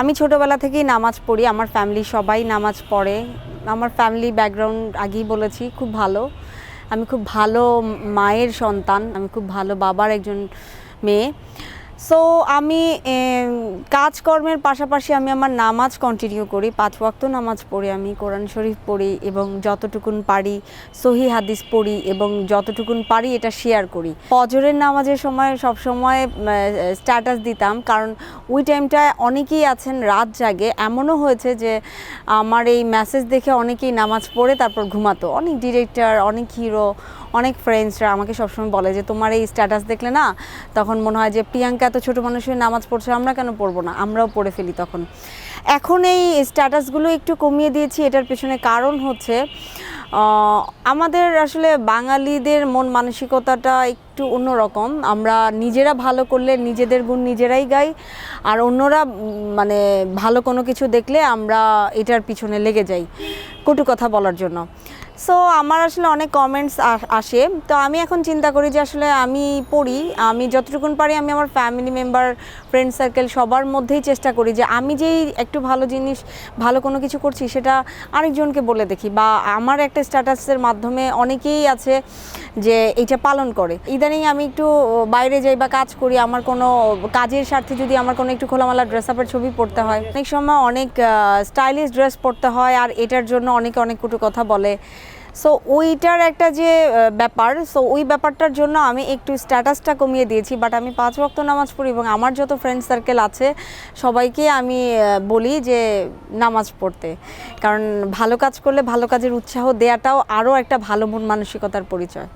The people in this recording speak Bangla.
আমি ছোটোবেলা থেকেই নামাজ পড়ি, আমার ফ্যামিলি সবাই নামাজ পড়ে। আমার ফ্যামিলি ব্যাকগ্রাউন্ড আগেই বলেছি, খুব ভালো। আমি খুব ভালো মায়ের সন্তান, আমি খুব ভালো বাবার একজন মেয়ে। সো আমি কাজকর্মের পাশাপাশি আমি আমার নামাজ কন্টিনিউ করি। পাঁচ ওয়াক্ত নামাজ পড়ি আমি, কোরআন শরীফ পড়ি এবং যতটুকুন পারি সহি হাদিস পড়ি এবং যতটুকুন পারি এটা শেয়ার করি। ফজরের নামাজের সময় সবসময় স্ট্যাটাস দিতাম কারণ ওই টাইমটায় অনেকেই আছেন রাত জাগে। এমনও হয়েছে যে আমার এই মেসেজ দেখে অনেকেই নামাজ পড়ে তারপর ঘুমাতো। অনেক ডিরেক্টর অনেক হিরো অনেক ফ্রেন্ডসরা আমাকে সবসময় বলে যে, তোমার এই স্ট্যাটাস দেখলে না তখন মনে হয় যে প্রিয়াঙ্কা এত ছোটো মানুষ হয়ে নামাজ পড়ছে, আমরা কেন পড়ব না? আমরাও পড়ে ফেলি তখন। এখন এই স্ট্যাটাসগুলো একটু কমিয়ে দিয়েছি, এটার পেছনে কারণ হচ্ছে আমাদের আসলে বাঙালিদের মন মানসিকতাটা একটু অন্যরকম। আমরা নিজেরা ভালো করলে নিজেদের গুণ নিজেরাই গাই, আর অন্যরা মানে ভালো কোনো কিছু দেখলে আমরা এটার পিছনে লেগে যাই। কটু কথা বলার জন্য। সো আমার আসলে অনেক কমেন্টস আসে তো আমি এখন চিন্তা করি যে আসলে আমি পড়ি, আমি যতটুকুন পারি আমি আমার ফ্যামিলি মেম্বার ফ্রেন্ড সার্কেল সবার মধ্যেই চেষ্টা করি যে আমি যেই একটু ভালো জিনিস, ভালো কোনো কিছু করছি সেটা আরেকজনকে বলে দেখি বা আমার একটা স্ট্যাটাসের মাধ্যমে অনেকেই আছে যে এইটা পালন করে। ইদানিং আমি একটু বাইরে যাই বা কাজ করি, আমার কোনো কাজের স্বার্থে যদি আমার কোনো একটু খোলামেলা ড্রেস আপের ছবি পড়তে হয়, অনেক সময় অনেক স্টাইলিশ ড্রেস পরতে হয় আর এটার জন্য অনেকে অনেক কটু কথা বলে। সো ওইটার একটা যে ব্যাপার সো ওই ব্যাপারটার জন্য আমি একটু স্ট্যাটাসটা কমিয়ে দিয়েছি বাট আমি পাঁচ রক্ত নামাজ পড়ি এবং আমার যত ফ্রেন্ড সার্কেল আছে, সবাইকে আমি বলি যে, নামাজ পড়তে। কারণ ভালো কাজ করলে ভালো কাজের উৎসাহ দেওয়াটাও আরও একটা ভালো মন মানসিকতার পরিচয়।